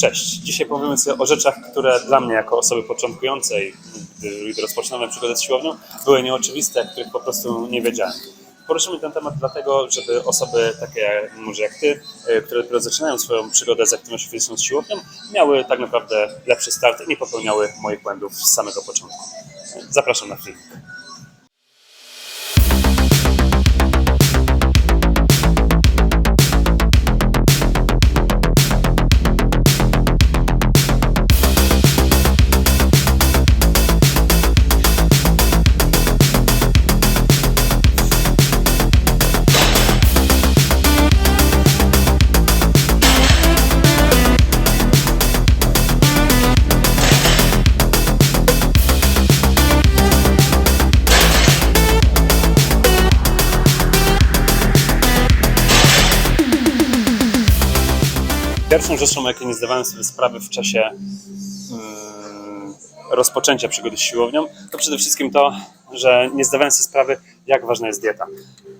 Cześć. Dzisiaj powiemy sobie o rzeczach, które dla mnie jako osoby początkującej, gdy rozpoczynałem przygodę z siłownią, były nieoczywiste, których po prostu nie wiedziałem. Poruszymy ten temat dlatego, żeby osoby takie może jak Ty, y, które dopiero zaczynają swoją przygodę z aktywnością fizyczną z siłownią, miały tak naprawdę lepszy start i nie popełniały moich błędów z samego początku. Zapraszam na filmik. Pierwszą rzeczą, jakiej nie zdawałem sobie sprawy w czasie mm, rozpoczęcia przygody z siłownią, to przede wszystkim to, że nie zdawałem sobie sprawy, jak ważna jest dieta.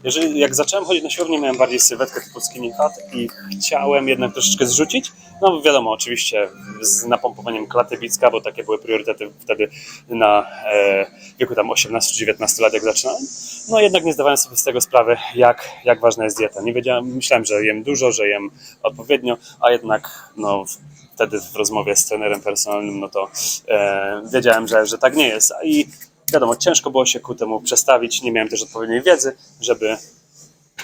Jeżeli, jak zacząłem chodzić na siłownię, miałem bardziej sylwetkę typu skinny fat i chciałem jednak troszeczkę zrzucić. No wiadomo, oczywiście z napompowaniem klaty bicka, bo takie były priorytety wtedy na e, wieku tam 18-19 lat, jak zaczynałem. No jednak nie zdawałem sobie z tego sprawy, jak, jak ważna jest dieta. Nie wiedziałem, myślałem, że jem dużo, że jem odpowiednio, a jednak no, wtedy w rozmowie z trenerem personalnym, no to e, wiedziałem, że, że tak nie jest. I wiadomo, ciężko było się ku temu przestawić. Nie miałem też odpowiedniej wiedzy, żeby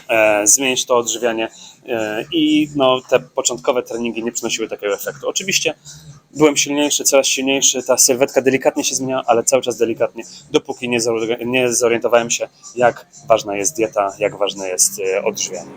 e, zmienić to odżywianie e, i no, te początkowe treningi nie przynosiły takiego efektu. Oczywiście byłem silniejszy, coraz silniejszy, ta sylwetka delikatnie się zmieniała, ale cały czas delikatnie, dopóki nie, nie zorientowałem się, jak ważna jest dieta, jak ważne jest e, odżywianie.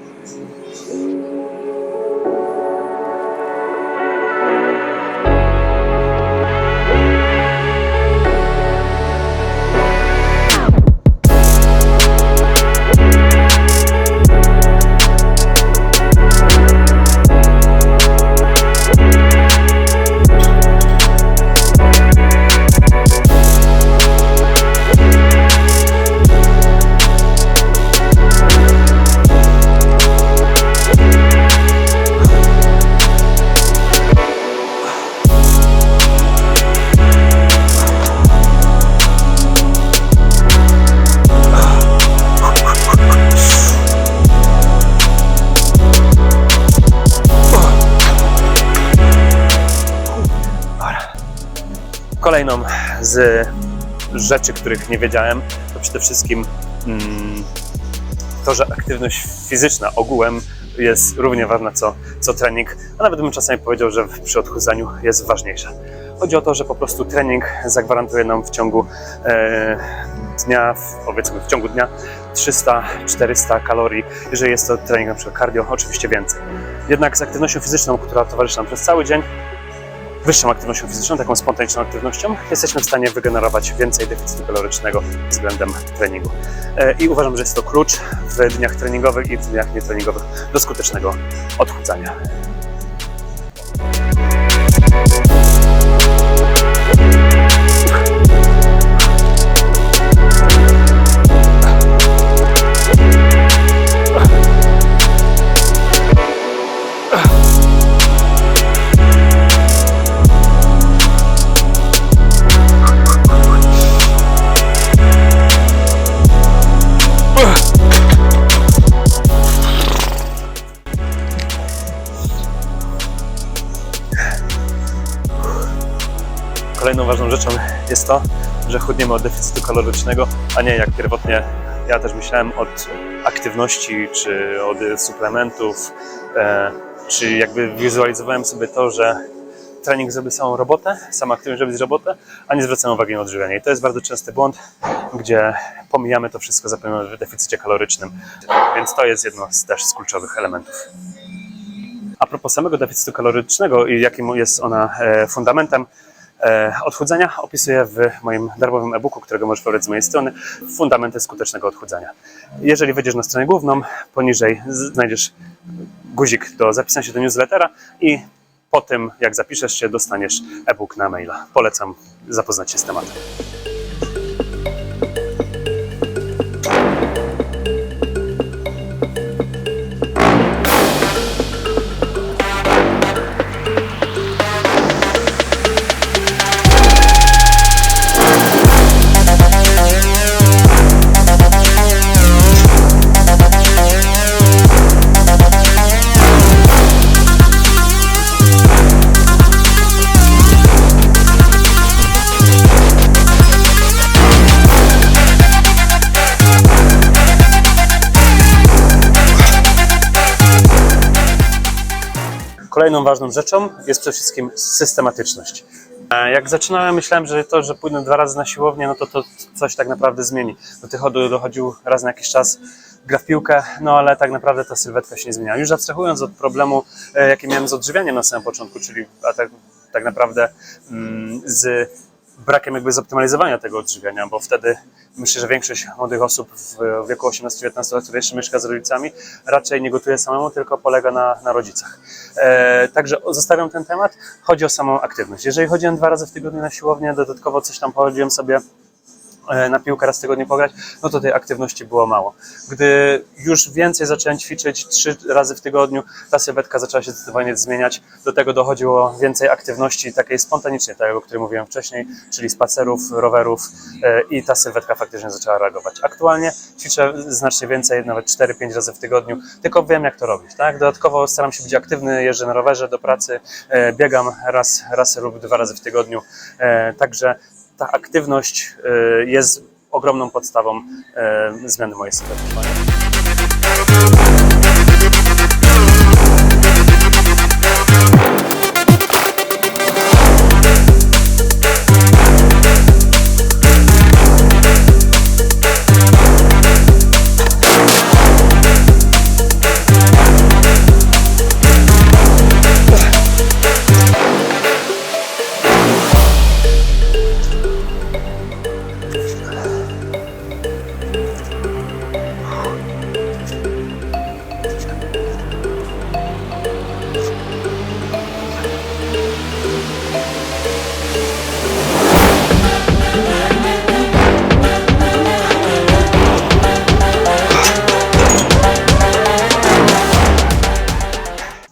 Kolejną z rzeczy, których nie wiedziałem, to przede wszystkim mm, to, że aktywność fizyczna ogółem jest równie ważna co, co trening, a nawet bym czasami powiedział, że przy odchudzaniu jest ważniejsza. Chodzi o to, że po prostu trening zagwarantuje nam w ciągu e, dnia, w- powiedzmy w ciągu dnia 300-400 kalorii, jeżeli jest to trening przykład cardio, oczywiście więcej. Jednak z aktywnością fizyczną, która towarzyszy nam przez cały dzień, wyższą aktywnością fizyczną, taką spontaniczną aktywnością, jesteśmy w stanie wygenerować więcej deficytu kalorycznego względem treningu. E, I uważam, że jest to klucz w dniach treningowych i w dniach nietreningowych do skutecznego odchudzania. Jest to, że chudniemy od deficytu kalorycznego, a nie jak pierwotnie ja też myślałem od aktywności czy od suplementów, e, czy jakby wizualizowałem sobie to, że trening zrobi samą robotę, sama aktywność robi robotę, a nie zwracamy uwagi na odżywianie. I to jest bardzo częsty błąd, gdzie pomijamy to wszystko, zapominamy o deficycie kalorycznym, więc to jest jedno z też z kluczowych elementów. A propos samego deficytu kalorycznego i jakim jest ona e, fundamentem odchudzania, opisuję w moim darmowym e-booku, którego możesz wybrać z mojej strony, Fundamenty skutecznego odchudzania. Jeżeli wejdziesz na stronę główną, poniżej znajdziesz guzik do zapisania się do newslettera i po tym, jak zapiszesz się, dostaniesz e-book na maila. Polecam zapoznać się z tematem. Ważną rzeczą jest przede wszystkim systematyczność. E, Jak zaczynałem, myślałem, że to, że pójdę dwa razy na siłownię, no to to coś tak naprawdę zmieni. Do tych dochodził raz na jakiś czas, gra w piłkę, no ale tak naprawdę ta sylwetka się nie zmienia. Już abstrahując od problemu, e, jaki miałem z odżywianiem na samym początku, czyli a tak, tak naprawdę mm, z brakiem jakby zoptymalizowania tego odżywiania, bo wtedy myślę, że większość młodych osób w wieku 18-19 lat, które jeszcze mieszka z rodzicami, raczej nie gotuje samemu, tylko polega na, na rodzicach. E, także zostawiam ten temat. Chodzi o samą aktywność. Jeżeli chodziłem dwa razy w tygodniu na siłownię, dodatkowo coś tam pochodziłem sobie na piłkę raz w tygodniu pograć, no to tej aktywności było mało. Gdy już więcej zacząłem ćwiczyć trzy razy w tygodniu, ta sylwetka zaczęła się zdecydowanie zmieniać. Do tego dochodziło więcej aktywności takiej spontanicznej, tak o której mówiłem wcześniej, czyli spacerów, rowerów e, i ta sylwetka faktycznie zaczęła reagować. Aktualnie ćwiczę znacznie więcej, nawet 4-5 razy w tygodniu, tylko wiem jak to robić. Tak? Dodatkowo staram się być aktywny, jeżdżę na rowerze do pracy, e, biegam raz, raz lub dwa razy w tygodniu, e, także ta aktywność e, jest ogromną podstawą e, zmiany mojej sytuacji.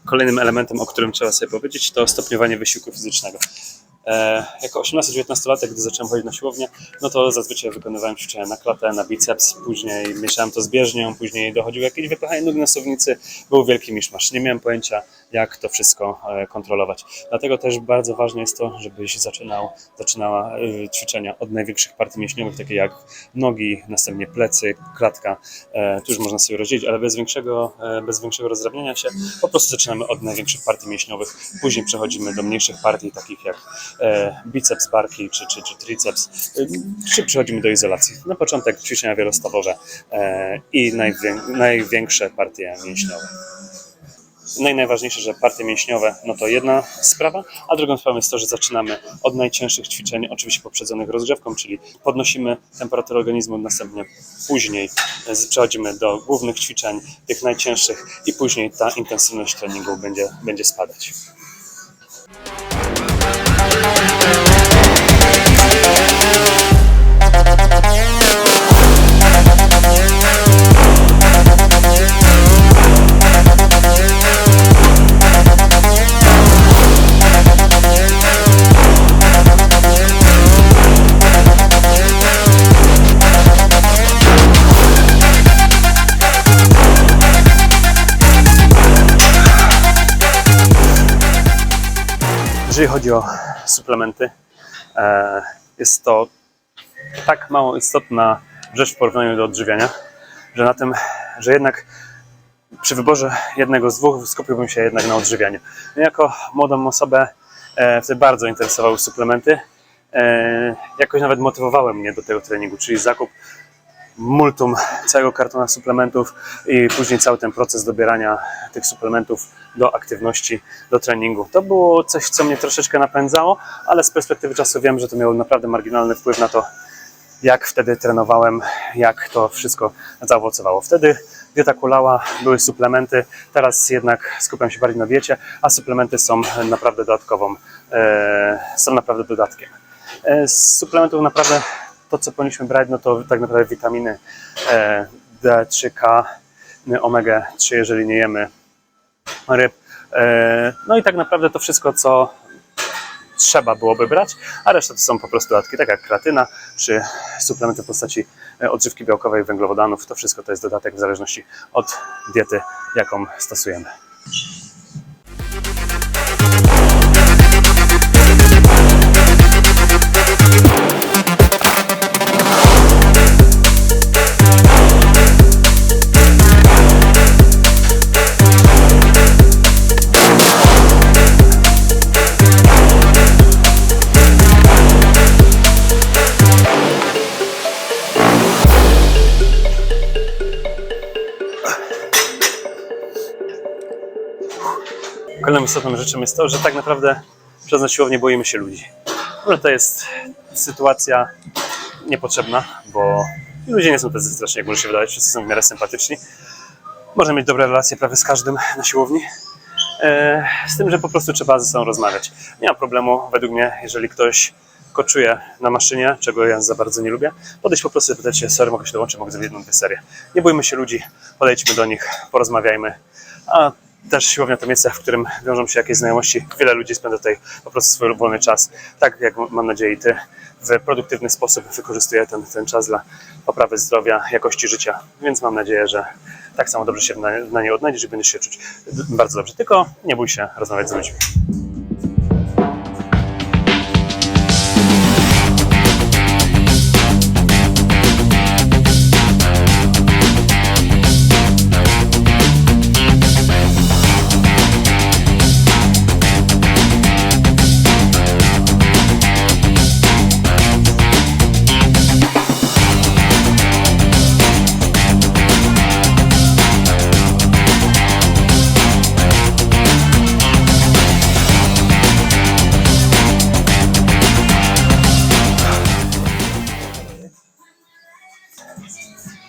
Kolejnym elementem, o którym trzeba sobie powiedzieć, to stopniowanie wysiłku fizycznego. E, jako 18-19-latek, gdy zacząłem chodzić na siłownię, no to zazwyczaj wykonywałem ćwiczenia na klatę, na biceps, później mieszałem to z bieżnią, później dochodziło jakieś wypychanie nóg na suwnicy, był wielki miszmasz. Nie miałem pojęcia, jak to wszystko e, kontrolować. Dlatego też bardzo ważne jest to, żebyś zaczynał, zaczynała e, ćwiczenia od największych partii mięśniowych, takie jak nogi, następnie plecy, klatka. E, Tu już można sobie rozdzielić, ale bez większego, bez większego rozdrabniania się, po prostu zaczynamy od największych partii mięśniowych, później przechodzimy do mniejszych partii, takich jak biceps barki czy, czy, czy triceps, czy przechodzimy do izolacji. Na początek ćwiczenia wielostawowe i najwię, największe partie mięśniowe. No i najważniejsze, że partie mięśniowe no to jedna sprawa, a drugą sprawą jest to, że zaczynamy od najcięższych ćwiczeń, oczywiście poprzedzonych rozgrzewką, czyli podnosimy temperaturę organizmu, następnie później przechodzimy do głównych ćwiczeń, tych najcięższych i później ta intensywność treningu będzie, będzie spadać. Jeżeli chodzi o suplementy, e, jest to tak mało istotna rzecz w porównaniu do odżywiania, że na tym, że jednak przy wyborze jednego z dwóch skupiłbym się jednak na odżywianiu. Jako młodą osobę e, wtedy bardzo interesowały suplementy. E, jakoś nawet motywowały mnie do tego treningu, czyli zakup multum całego kartona suplementów i później cały ten proces dobierania tych suplementów do aktywności, do treningu. To było coś, co mnie troszeczkę napędzało, ale z perspektywy czasu wiem, że to miało naprawdę marginalny wpływ na to, jak wtedy trenowałem, jak to wszystko zaowocowało. Wtedy dieta kulała, były suplementy, teraz jednak skupiam się bardziej na diecie, a suplementy są naprawdę dodatkową, e, są naprawdę dodatkiem. E, z suplementów naprawdę to, co powinniśmy brać, no to tak naprawdę witaminy e, D3K, omega 3, jeżeli nie jemy ryb. E, no i tak naprawdę to wszystko, co trzeba byłoby brać, a reszta to są po prostu dodatki, tak jak kreatyna, czy suplementy w postaci e, odżywki białkowej, węglowodanów. To wszystko to jest dodatek w zależności od diety, jaką stosujemy. Kolejną istotną rzeczą jest to, że tak naprawdę przez na siłownię boimy się ludzi. Może to jest sytuacja niepotrzebna, bo ludzie nie są tacy straszni, jak może się wydawać, wszyscy są w miarę sympatyczni. Można mieć dobre relacje prawie z każdym na siłowni. E, Z tym, że po prostu trzeba ze sobą rozmawiać. Nie ma problemu, według mnie, jeżeli ktoś koczuje na maszynie, czego ja za bardzo nie lubię, podejść po prostu i zapytać się, sorry, mogę się dołączyć, mogę zrobić jedną, dwie serie. Nie bójmy się ludzi, podejdźmy do nich, porozmawiajmy. A też siłownia to miejsce, w którym wiążą się jakieś znajomości. Wiele ludzi spędza tutaj po prostu swój wolny czas. Tak jak mam nadzieję Ty, w produktywny sposób wykorzystuje ten, ten czas dla poprawy zdrowia, jakości życia. Więc mam nadzieję, że tak samo dobrze się na, na niej odnajdziesz i będziesz się czuć bardzo dobrze. Tylko nie bój się rozmawiać z ludźmi.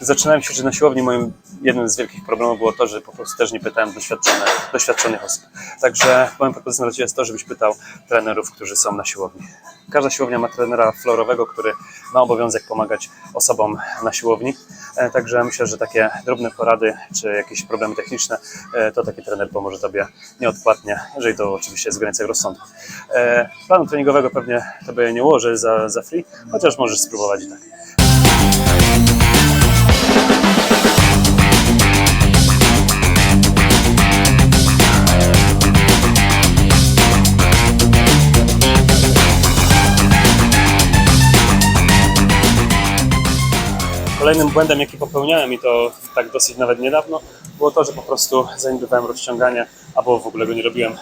Zaczynałem ćwiczyć na siłowni, moim jednym z wielkich problemów było to, że po prostu też nie pytałem doświadczone, doświadczonych osób. Także moją propozycją dla Ciebie jest to, żebyś pytał trenerów, którzy są na siłowni. Każda siłownia ma trenera florowego, który ma obowiązek pomagać osobom na siłowni. E, Także myślę, że takie drobne porady czy jakieś problemy techniczne, e, to taki trener pomoże Tobie nieodpłatnie, jeżeli to oczywiście jest w granicach rozsądku. E, Planu treningowego pewnie Tobie nie ułożę za, za free, chociaż możesz spróbować i tak. Kolejnym błędem, jaki popełniałem i to tak dosyć nawet niedawno, było to, że po prostu zaniedbywałem rozciąganie, albo w ogóle go nie robiłem.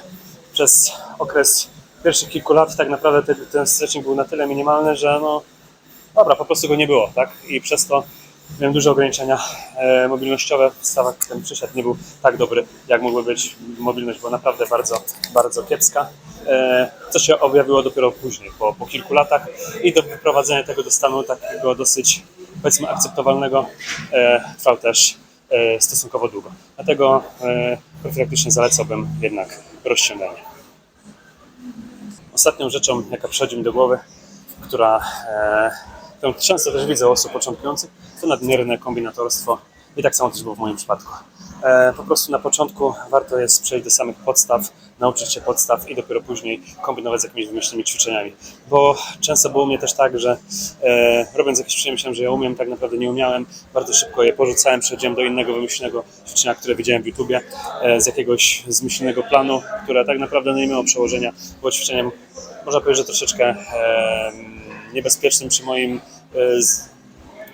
Przez okres pierwszych kilku lat tak naprawdę ten, ten stretching był na tyle minimalny, że no dobra, po prostu go nie było, tak? I przez to miałem duże ograniczenia e, mobilnościowe w stawach, ten przysiad nie był tak dobry, jak mogły być. Mobilność była naprawdę bardzo, bardzo kiepska, e, co się objawiło dopiero później, po, po kilku latach i do wyprowadzenia tego do stanu takiego dosyć, powiedzmy, akceptowalnego e, trwał też e, stosunkowo długo. Dlatego e, profilaktycznie zalecałbym jednak rozciąganie. Ostatnią rzeczą, jaka przychodzi mi do głowy, która, którą często też widzę u osób początkujących, to nadmierne kombinatorstwo i tak samo też było w moim przypadku. E, po prostu na początku warto jest przejść do samych podstaw, nauczyć się podstaw i dopiero później kombinować z jakimiś wymyślnymi ćwiczeniami. Bo często było mnie też tak, że e, robiąc jakieś ćwiczenia myślałem, że ja umiem, tak naprawdę nie umiałem. Bardzo szybko je porzucałem, przechodziłem do innego wymyślnego ćwiczenia, które widziałem w YouTubie, e, z jakiegoś zmyślnego planu, które tak naprawdę no nie miało przełożenia. Było ćwiczeniem, można powiedzieć, że troszeczkę e, niebezpiecznym przy moim e,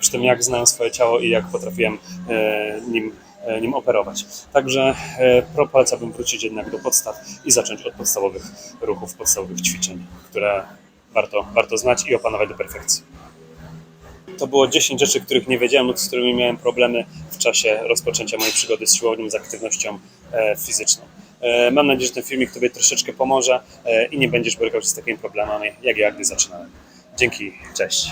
przy tym, jak znałem swoje ciało i jak potrafiłem e, nim, e, nim operować. Także e, pro polecałbym wrócić jednak do podstaw i zacząć od podstawowych ruchów, podstawowych ćwiczeń, które warto, warto znać i opanować do perfekcji. To było 10 rzeczy, których nie wiedziałem lub z którymi miałem problemy w czasie rozpoczęcia mojej przygody z siłownią, z aktywnością fizyczną. Mam nadzieję, że ten filmik Tobie troszeczkę pomoże i nie będziesz borykał się z takimi problemami, jak ja, gdy zaczynałem. Dzięki, cześć.